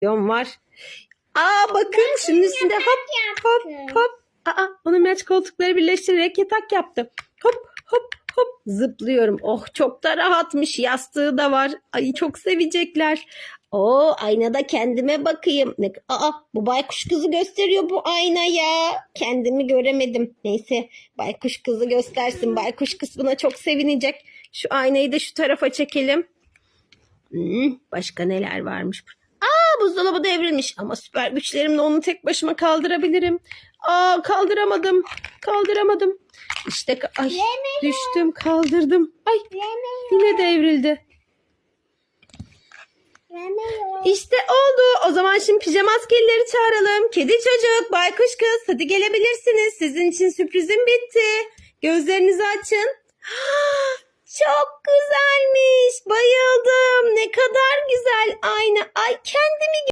televizyon var. Aa bakın şunun üstünde hop hop hop. Aa onu maç koltukları birleştirerek yatak yaptım. Hop hop hop zıplıyorum. Oh çok da rahatmış. Yastığı da var. Ay çok sevecekler. Oo aynada kendime bakayım. Aa bu baykuş kızı gösteriyor bu aynaya. Kendimi göremedim. Neyse baykuş kızı göstersin. Baykuş kısmına çok sevinecek. Şu aynayı da şu tarafa çekelim. Hmm, başka neler varmış? Aa buzdolabı devrilmiş ama süper güçlerimle onu tek başıma kaldırabilirim. Aa kaldıramadım. Kaldıramadım. İşte ay düştüm kaldırdım. Ay yine devrildi. İşte oldu. O zaman şimdi pijama askerleri çağıralım. Kedi çocuk, baykuş kız hadi gelebilirsiniz. Sizin için sürprizim bitti. Gözlerinizi açın. Çok güzelmiş. Bayıldım. Ne kadar güzel. Ayna. Ay kendimi